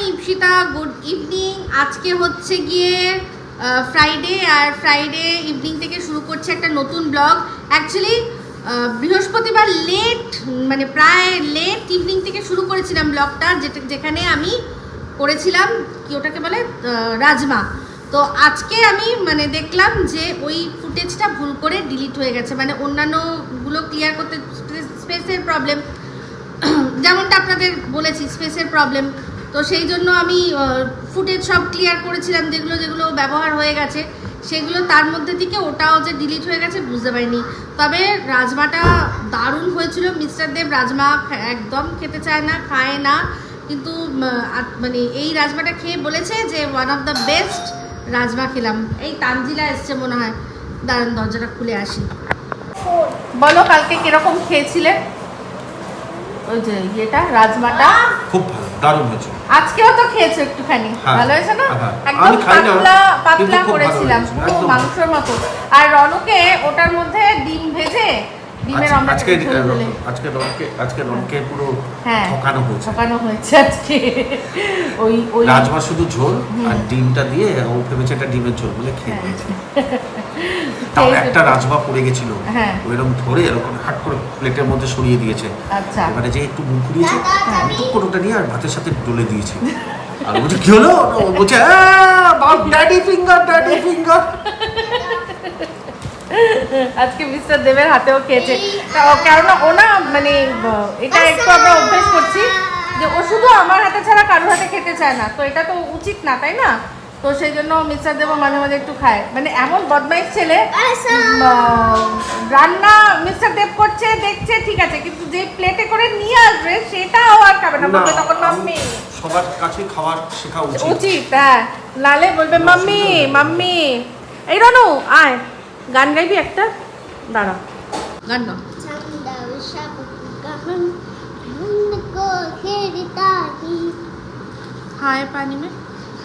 আমি Ipsita good evening আজকে হচ্ছে গিয়ে ফ্রাইডে আর ফ্রাইডে ইভিনিং থেকে শুরু করছে একটা নতুন ব্লগ অ্যাকচুয়ালি বৃহস্পতিবার লেট মানে প্রায় লেট ইভিনিং থেকে শুরু করেছিলাম ব্লগটা যেটা, যেখানে আমি করেছিলাম, কি ওটাকে বলে? রাজমা। তো আজকে আমি মানে দেখলাম যে ওই ফুটেজটা ভুল করে ডিলিট হয়ে গেছে মানে অন্যান্যগুলো ক্লিয়ার করতে স্পেসের প্রবলেম যেমনটা আপনাদের বলেছি স্পেসের প্রবলেম তো সেই জন্য আমি ফুটেজ সব ক্লিয়ার করেছিলাম, যেগুলো যেগুলো ব্যবহার হয়ে গেছে, সেগুলো তার মধ্যে থেকে ওটাও যে ডিলিট হয়ে গেছে বুঝতে পারিনি। তবে রাজমাটা দারুণ হয়েছিল মিস্টার দেব রাজমা একদম খেতে চায় না, খায় না, কিন্তু মানে এই রাজমাটা খেয়ে বলেছে যে one of the best rajma খেলাম। এই তানজিলা এসছে মনে হয়। দাঁড়ান, দরজাটা খুলে আসি। বলো, কালকে কীরকম খেয়েছিলে? ওই যে ইয়েটা, রাজমাটা? খুব দারুণ হয়েছে। আজকেও তো খেয়েছো একটুখানি। হ্যাঁ, ভালো হয়েছে না? হ্যাঁ। একদম খাই না, পাতলা পাতলা করেছিলাম পুরো মাংসের মতো। আর রনকে ওটার মধ্যে ডিম ভেজে ডিমের অমলেট আজকে আজকে রনকে আজকে রনকে পুরো হ্যাঁ ঠকানো হয়েছে। ঠকানো হয়েছে আজকে। ওই ওই রাজমা শুধু ঝোল আর ডিমটা দিয়ে ও ভেবেছে এটা ডিমের ঝোল বলে খেয়ে হ্যাঁ। নিয়েছে। তাও একটা রাজমা পড়ে গেছিল। হ্যাঁ। ও এরকম ধরে এরকম হাট করে প্লেটের মধ্যে সরিয়ে দিয়েছে। আচ্ছা। এবারে যে একটু মুখ ঘুরিয়েছে আমি করে ওটা নিয়ে আর ভাতের সাথে ডলে দিয়েছি। আর বলছে কি হলো? বলছে ড্যাডি ফিঙ্গার ড্যাডি ফিঙ্গার আজকে মিস্টার দেবের হাতেও খেয়েছে। তা ও- কেননা ও না মানে এটা একটু আমরা অভ্যেস করছি যে ও শুধু আমার হাতে ছাড়া কারোর হাতে খেতে চায় না। তো এটা তো উচিত না তাই না? তো সেই জন্য মিস্টার দেবও মাঝে মাঝে একটু খায়। মানে এমন বদমাইশ ছেলে রান্না মিস্টার দেব করছে দেখছে ঠিক আছে কিন্তু যে প্লেটে করে নিয়ে আসবে সেটাও আর খাবে না বলবে তখন মাম্মি। সবার কাছে খাবার শেখা উচিত। উচিত হ্যাঁ। লালে বলবে মাম্মি মাম্মি। এই রানু আয় গান গাইবি একটা? দাঁড়া। গান না হায় পানি মে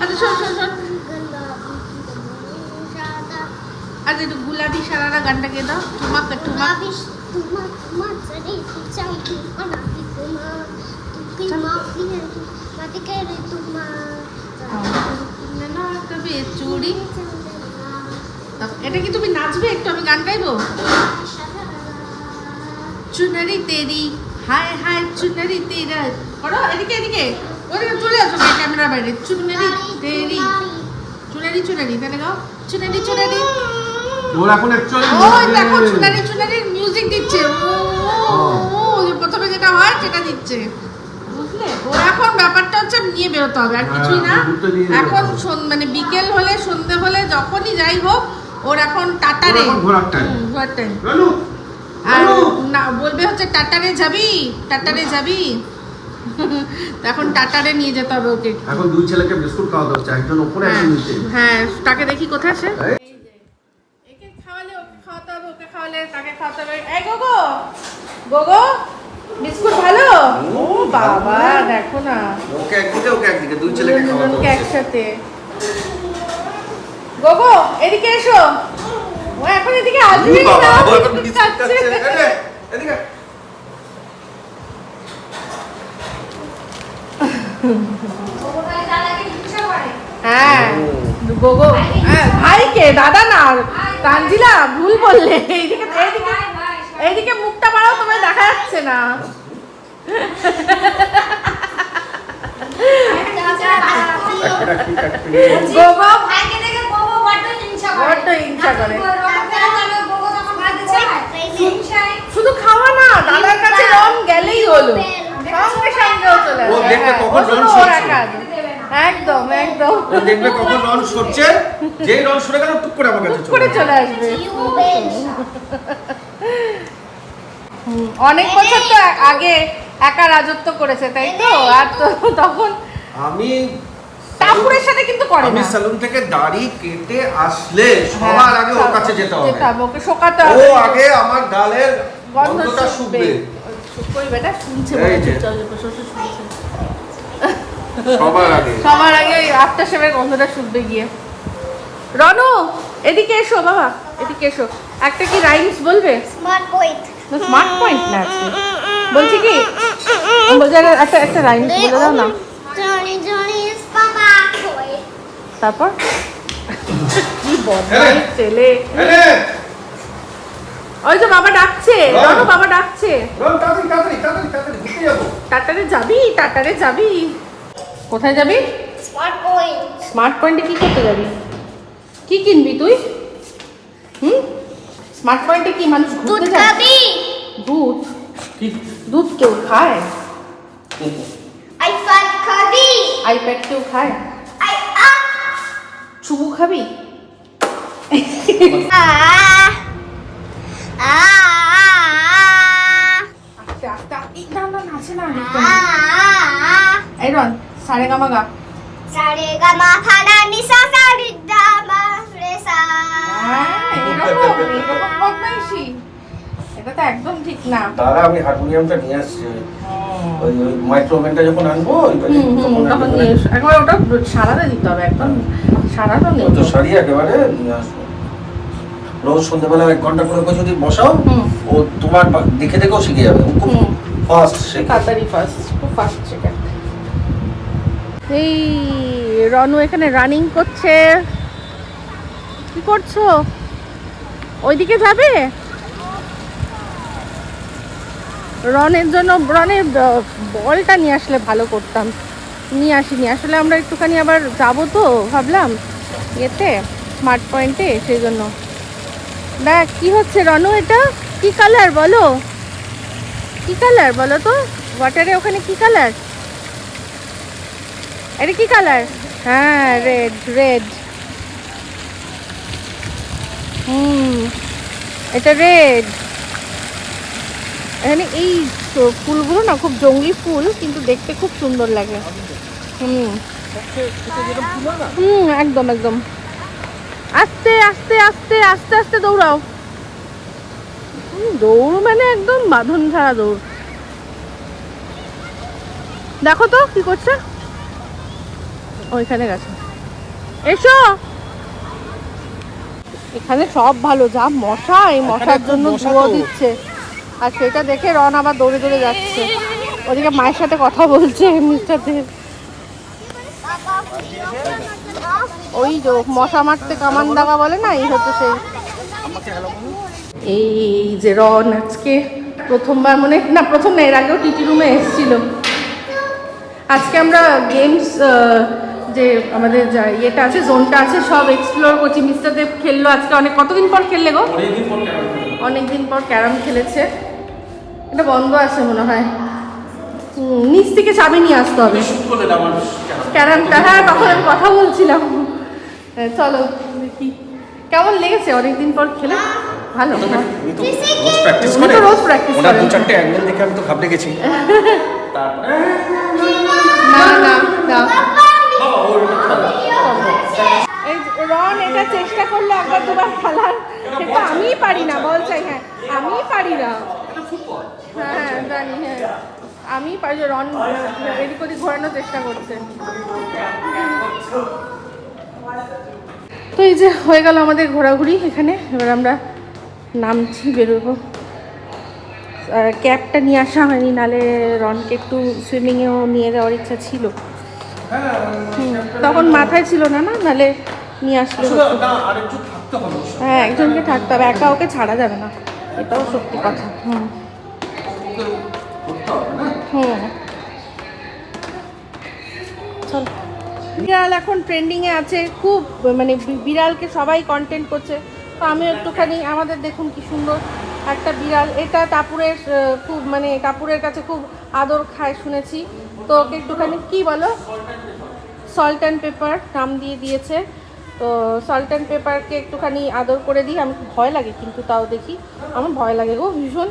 আচ্ছা শোন শোন শোন। আচ্ছা একটু গুলাবি সারারা গানটা গে দাও। ঠুমাক ঠুমাক চুড়ি। এটা কি তুমি নাচবে? একটু আমি গান গাইবো? চুনারি তেরি, হায় হায়, চুনারি তেরা। করো, এদিকে এদিকে। ওদিকে চলে আসো ক্যামেরা বাইরে। চুনারি তেরি চুনারি চুনারি তাহলে গাও চুনারি চুনারি ওর এখন অ্যাকচুয়ালি ওই দেখো চুনারি চুনারির মিউজিক দিচ্ছে। ও প্রথমে যেটা হয় সেটা দিচ্ছে। বুঝলে? ওর এখন ব্যাপারটা হচ্ছে নিয়ে বেরোতে হবে আর হ্যাঁ, কিছুই না নিয়ে যেতে এখন। মানে বিকেল হলে সন্ধে হলে যখনই যাই হোক ওর এখন টাটারে ঘোরার টাইম আর না বলবে হচ্ছে টাটারে যাবি টাটারে যাবি। এখন টাটারে নিয়ে যেতে হবে ওকে। এখন দুই ছেলেকে বিস্কুট খাওয়াতে হচ্ছে একজন উপরে হ্যাঁ, একজন নিচে। হ্যাঁ তাকে দেখি কোথায় সে? এই, একে খাওয়ালে ওকে খাওয়াতে হবে ওকে খাওয়ালে তাকে খাওয়াতে হবে। এই গোগো গোগো বিস্কুট ভালো? ও বাবা দেখো না। ওকে একদিকে ওকে একদিকে দুই ছেলেকে খাওয়াতে দুজনকে হচ্ছে। একসাথে। গোগো এদিকে এসো। ও এখন এদিকে আসবে বাবা, না ও এখন বিস্কুট খাচ্ছে। এদিকে। হ্যাঁ। গোগো। হ্যাঁ, ভাইকে দাদা না ভুল বললে। এইদিকে এইদিকে এইদিকে মুখটা তোমায় দেখা যাচ্ছে না। গোগো ভাইকে দেখে বড্ড হিংসা করে বড্ড হিংসা করে। শুধু খাওয়া না দাদার কাছে রং গেলেই হলো। সঙ্গে সঙ্গেও চলে ও দেখবে হ্যাঁ, কখন ও রং সরছে। একদম একদম। ও দেখবে কখন রন সরছে যেই রন সরে গেল টুক করে আমার কাছে টুক করে চলে আসবে। অনেক বছর তো আগে একা রাজত্ব করেছে তাই তো? আর তো তখন আমি টাপুরের সাথে কিন্তু করে আমি সেলুন থেকে দাড়ি কেটে আসলে সবার আগে ওর কাছে যেতে হবে। ওকে শোকাতে ও আগে আমার গালের গন্ধটা শুকবে। বেটা শুনছে সবার আগে। সবার আগে ওই আফটার শেভের গন্ধটা শুকবে গিয়ে। রনু এদিকে এসো বাবা এদিকে এসো। একটা কি রাইমস বলবে? স্মার্ট পয়েন্ট স্মার্ট পয়েন্ট না আজকে। বলছি কি? বলছি একটা- একটা রাইমস বলে দাও না। তারপর? কি বদমাইশ ছেলে। ওই তো বাবা ডাকছে। বাবা। বাবা ডাকছে। রন তাড়াতাড়ি তাড়াতাড়ি তাড়াতাড়ি তাড়াতাড়ি ঘুরতে যাব। টাটারে যাবি টাটারে যাবি। কোথায় যাবি? স্মার্ট পয়েন্ট স্মার্ট পয়েন্টে কি করতে যাবি? কি কিনবি তুই? হুম? স্মার্ট পয়েন্টে কি মানুষ দুধ ঘুরতে যায় দুধ? কি? দুধ কেউ খায়? আইপ্যাড খাবি। আইপ্যাড কেউ খায়? আই আ। চুবু খাবি? আ আস্তে আস্তে এই না না নাচে না আ এই রন সারে গামা গা সারে গামা এরকম বদমাইশি। এটা তো একদম ঠিক না। তারা আমি হারমোনিয়ামটা নিয়ে আসছি। ওই ওই মাইক্রোওভেনটা যখন আনব তখন একবার ওটা দিতে হবে একদম সারাটা নেই তো সারি একেবারে নিয়ে আসব। রোজ সন্ধ্যাবেলা এক ঘণ্টা করে করে যদি বসাও হুম। ও তোমার দেখে দেখেও শিখে যাবে। খুব। ফাস্ট শেখে। তাড়াতাড়ি ফার্স্ট খুব ফাস্ট শেখে। এই, রনু এখানে রানিং করছে। কি করছ? ওইদিকে যাবে? রনের জন্য, রনের বলটা নিয়ে আসলে ভালো করতাম। নিয়ে আসিনি। আসলে আমরা একটুখানি আবার যাব তো, ভাবলাম। ইয়েতে স্মার্ট পয়েন্টে সেই জন্য। দেখ, কি হচ্ছে রনু এটা? কি কালার বলো? কি কালার বলো তো? ওয়াটারে ওখানে কি কালার এটা কি কালার? হ্যাঁ রেড রেড হুম, এটা রেড এখানে এই ফুলগুলো না খুব জঙ্গলি ফুল, কিন্তু দেখতে খুব সুন্দর লাগে। হুম। হুম, একদম একদম। আস্তে আস্তে আস্তে আস্তে আস্তে দৌড়াও। দৌড় মানে একদম বাঁধন ছাড়া দৌড়। দেখো তো কি করছে? ওইখানে গেছে। এসো! এখানে সব ভালো যা মশা এই মশার জন্য ধুয়ো দিচ্ছে। আর সেটা দেখে রন আবার দৌড়ে দৌড়ে যাচ্ছে। ওদিকে মায়ের সাথে কথা বলছে মিস্টার দেব। ওই যে মশা মারতে কামান দাগা বলে না এই হচ্ছে সেই। এই যে রন আজকে প্রথমবার মনে না প্রথম না এর আগেও টিটি রুমে এসেছিল। আজকে আমরা গেমস যে আমাদের যা ইয়েটা আছে জোনটা আছে সব এক্সপ্লোর করছি। মিস্টার দেব খেললো আজকে। অনেক কতদিন পর খেললে গো? অনেক দিন পর ক্যারাম খেলেছে। এটা বন্ধ আছে মনে হয়। নিচ থেকে চাবি নিয়ে আসতে হবে। ক্যারামটা হ্যাঁ তখন আমি কথা বলছিলাম। হ্যাঁ, চলো দেখি কেমন লেগেছে অনেকদিন পর খেলে? ভালো। রোজ প্র্যাকটিস করে? তো রোজ practice ওনার দু চারটে অ্যাঙ্গেল দেখে আমি তো ঘাবড়ে গেছি। না না না। যে রন এটা চেষ্টা করল একবার দুবার খেলার সেটা আমিই পারি না বলছে হ্যাঁ আমিই পারি না। হ্যাঁ জানি হ্যাঁ আমি পারি যে রন এদিক ওদিক ঘোরানোর চেষ্টা করছে। তো এই যে হয়ে গেল আমাদের ঘোরাঘুরি এখানে এবার আমরা নামছি বেরোবো। আর ক্যাবটা নিয়ে আসা হয়নি নালে রনকে একটু সুইমিংয়েও নিয়ে যাওয়ার ইচ্ছা ছিল। তখন মাথায় ছিল না না? নালে নিয়ে আসলে। হ্যাঁ একজনকে থাকতে হবে একা ওকে ছাড়া যাবে না। এটাও সত্যি কথা। হুম। হুম। চল। বিড়াল এখন ট্রেন্ডিংয়ে আছে খুব মানে বিড়ালকে সবাই কন্টেন্ট করছে। তো আমিও একটুখানি আমাদের দেখুন কি সুন্দর একটা বিড়াল। এটা টাপুরের আহ, খুব মানে টাপুরের কাছে খুব আদর খায় শুনেছি। তো ওকে একটুখানি কি বলো? সল্ট অ্যান্ড পেপার নাম দিয়ে দিয়েছে। তো সল্ট অ্যান্ড পেপারকে একটুখানি আদর করে দিই। আমি ভয় লাগে কিন্তু তাও দেখি। আমার ভয় লাগে গো ভীষণ।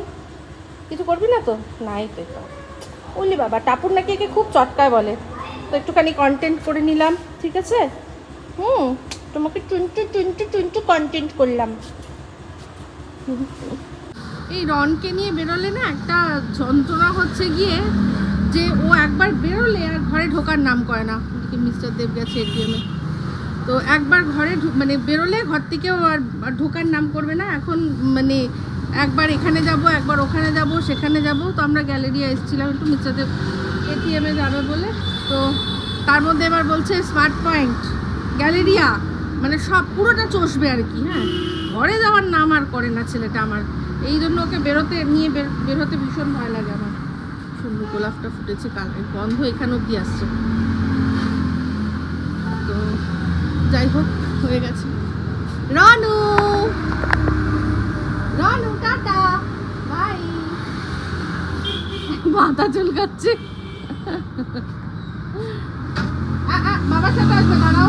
কিছু করবি না তো? নাই তো ওলি বাবা, টাপুর নাকি একে খুব চটকায় বলে। তো একটুখানি কন্টেন্ট করে নিলাম, ঠিক আছে? হুম, তোমাকে টুনটু টুনটু টুনটু কন্টেন্ট করলাম। এই রনকে নিয়ে বেরোলে না একটা যন্ত্রণা হচ্ছে গিয়ে যে ও একবার বেরোলে আর ঘরে ঢোকার নাম করে না। মিস্টার দেব গেছে এটিএমে তো একবার ঘরে মানে বেরোলে ঘর থেকেও আর ঢোকার নাম করবে না। এখন মানে একবার এখানে যাব, একবার ওখানে যাব, সেখানে যাব। তো আমরা গ্যালারিয়া এসেছিলাম একটু মিস্টার দেব এটিএমে যাবে বলে। তো তার মধ্যে এবার বলছে স্মার্ট পয়েন্ট, গ্যালেরিয়া মানে সব পুরোটা চষবে আর কি হ্যাঁ। ঘরে যাওয়ার নাম আর করে না ছেলেটা আমার। এই জন্য ওকে বেরোতে, নিয়ে বেরোতে ভীষণ ভয় লাগে আমার। সুন্দর গোলাপটা ফুটেছে কালের গন্ধ এখানে অব্দি আসছে। তো যাই হোক, হয়ে গেছে। রানু! রনু, টাটা! বাই! মাথা চুলকাচ্ছে। বাবার সাথে আসবে, দাঁড়াও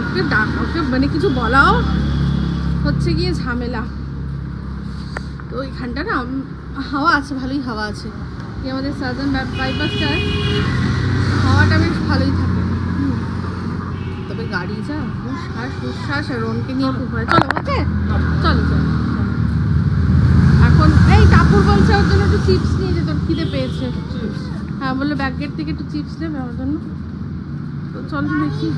ওকে ডাক, ওকে মানে কিছু বলাও। হচ্ছে গিয়ে ঝামেলা। তো ওইখানটা না হাওয়া আছে ভালোই হাওয়া আছে। এই আমাদের সাজান বাইপাসটার হাওয়াটা বেশ ভালোই থাকে। তবে গাড়ি যা শ্বাস প্রশ্বাস আর রনকে নিয়ে খুব ভয়। চলো ওকে? চলো চলো। এখন এই টাপুর বলছে ওর জন্য একটু চিপস নিয়ে যেত খিদে পেয়েছে। হ্যাঁ বলল ব্যাক গেট থেকে একটু চিপস নেবে আমার জন্য। তো চলো দেখি।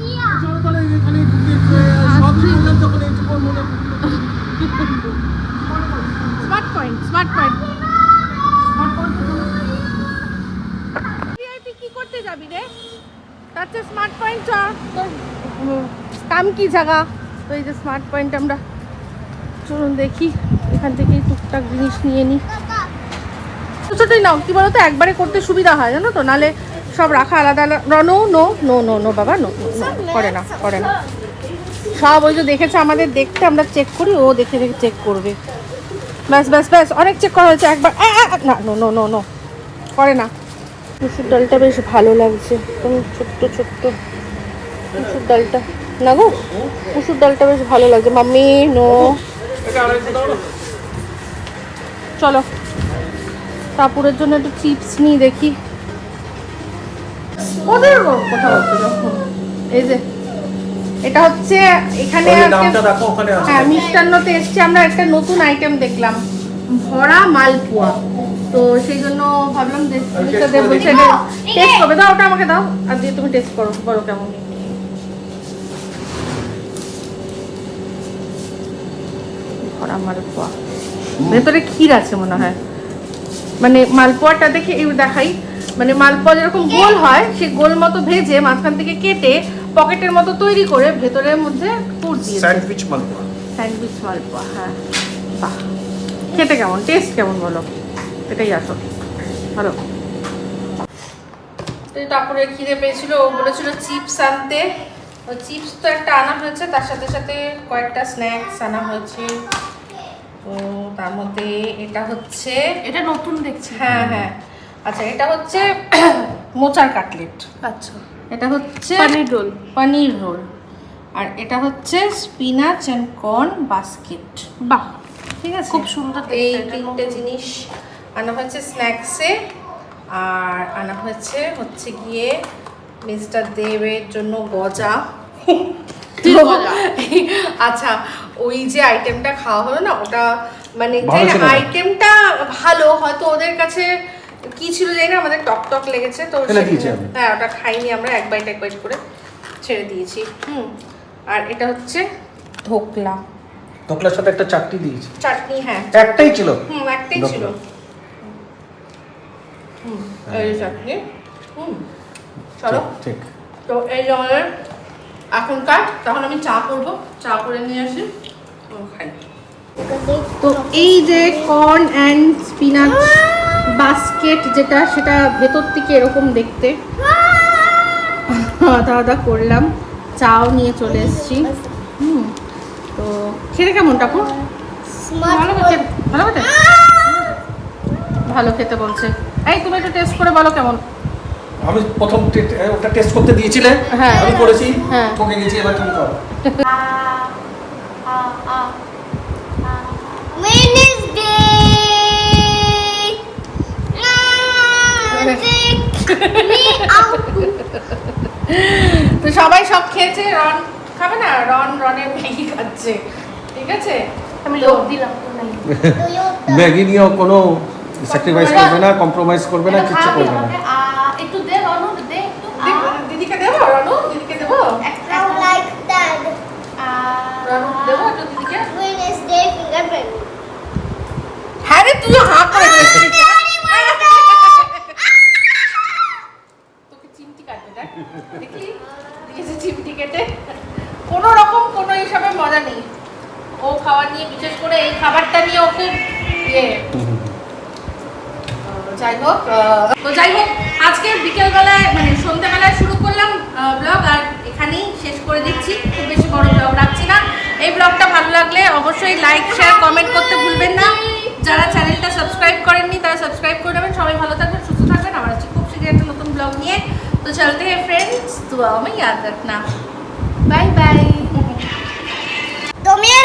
স্মার্ট পয়েন্ট স্মার্ট পয়েন্ট কি করতে যাবি রে? তার স্মার্ট পয়েন্ট চ কাম কি তো যে স্মার্ট পয়েন্ট আমরা, চলুন দেখি, এখান থেকেই টুকটাক জিনিস নিয়ে নিই ছোটো ছোটোই নাও, কি বলতো, একবারে করতে সুবিধা হয়, জানো তো? নালে সব রাখা আলাদা আলাদা। No no no no no বাবা নো করে না করে না। সব ওই যে দেখেছে আমাদের দেখতে আমরা চেক করি ও দেখে দেখে চেক করবে। ব্যাস ব্যাস ব্যাস অনেক চেক করা হয়েছে একবার না নো নো নো নো করে না। মুসুর ডালটা বেশ ভালো লাগছে ছোট্ট ছোট্ট মুসুর ডালটা। না গো মুসুর ডালটা বেশ ভালো লাগছে। মাম্মি নো চলো কাপুরের জন্য একটু চিপস নিই দেখি। ওদের কথা বলতে যখন এই যে এটা হচ্ছে এখানে ওই আজকে- নামটা দেখো ওখানে আছে। হ্যাঁ মিষ্টান্নতে এসছি। আমরা একটা নতুন আইটেম দেখলাম। ভরা মালপোয়া। তো সেই জন্য ভাবলাম যে টেস্ট করবে দাও ওটা আমাকে দাও। আর দিয়ে তুমি টেস্ট করো। বলো কেমন। ভরা মালপোয়া। ভেতরে ক্ষীর আছে মনে হয়। মানে মালপোয়াটা দেখে এই দেখাই। মানে মালপোয়া যেরকম গোল হয় সেই গোল মতো ভেজে মাঝখান থেকে কেটে পকেটের মতো তৈরি করে ভেতরের মধ্যে পুর দিয়ে স্যান্ডউইচ মালপোয়া। স্যান্ডউইচ মালপোয়া হ্যাঁ। বাহ। খেতে কেমন? টেস্ট কেমন বলো? এটাই আসো ভালো। তারপরে খিদে পেয়েছিল ও বলেছিল চিপস আনতে। ওই চিপস তো একটা আনা হয়েছে তার সাথে সাথে কয়েকটা স্ন্যাক্স আনা হয়েছে। তো তার মধ্যে এটা হচ্ছে এটা নতুন দেখছি। হ্যাঁ হ্যাঁ। আচ্ছা এটা হচ্ছে মোচার কাটলেট। আচ্ছা। এটা হচ্ছে পনির রোল। পনির রোল। আর এটা হচ্ছে স্পিনাচ অ্যান্ড কর্ন বাস্কেট। বাহ। ঠিক আছে? খুব সুন্দর দেখতে এই। তিনটে জিনিস আনা হয়েছে স্ন্যাক্সে। আর আনা হয়েছে হচ্ছে গিয়ে মিস্টার দেবের জন্য গজা। আচ্ছা ওই যে আইটেমটা খাওয়া হলো না ওটা মানে না? আইটেমটা ভালো হয়তো ওদের কাছে কি ছিল জানি না আমাদের টক টক লেগেছে তো। হ্যাঁ ওটা খাইনি আমরা এক বাইট এক বাইট করে ছেড়ে দিয়েছি হুম। আর এটা হচ্ছে ধোকলা। ধোকলার সাথে একটা চাটনি দিয়েছি। চাটনি হ্যাঁ। একটাই ছিল? হুম একটাই ছিল। হুম এই চাটনি হুম। চলো। ঠিক তো এই যে আমাদের এখনকার তখন আমি চা করব চা করে নিয়ে আসি ও, খাই। তো এই যে কর্ন অ্যান্ড স্পিনাচ বাস্কেট যেটা সেটা ভেতর থেকে এরকম দেখতে। আদা আদা করলাম চাও নিয়ে চলে এসেছি। হুম তো খেতে কেমন টাকু? ভালো খেতে ভালো খেতে? ভালো খেতে বলছে। এই তুমি একটু টেস্ট করে বলো কেমন? আমি প্রথম ওটা টেস্ট করতে দিয়েছিলে। হ্যাঁ। আমি করেছি। হ্যাঁ। ঠকে গেছি এবার তুমি করো তো সবাই সব খেয়েছে রন খাবে না? রন রনের ম্যাগি খাচ্ছে। ঠিক আছে? আমি লোক দিলাম তো ম্যাগি নিয়েও কোনো স্যাক্রিফাইস করবে না কম্প্রোমাইজ করবে না কিছু কিচ্ছু করবে না। কমেন্ট করতে ভুলবেন না। যারা চ্যানেলটা সাবস্ক্রাইব করেননি, তারা সাবস্ক্রাইব করে নেবেন। সবাই ভালো থাকবেন, সুস্থ থাকবেন। আমার হচ্ছে খুব শীঘ্রই একটা নতুন ব্লগ নিয়ে। তো চলতে হে ফ্রেন্ডস তো আমি ইয়াদ রাখনা বাই বাই তুমিও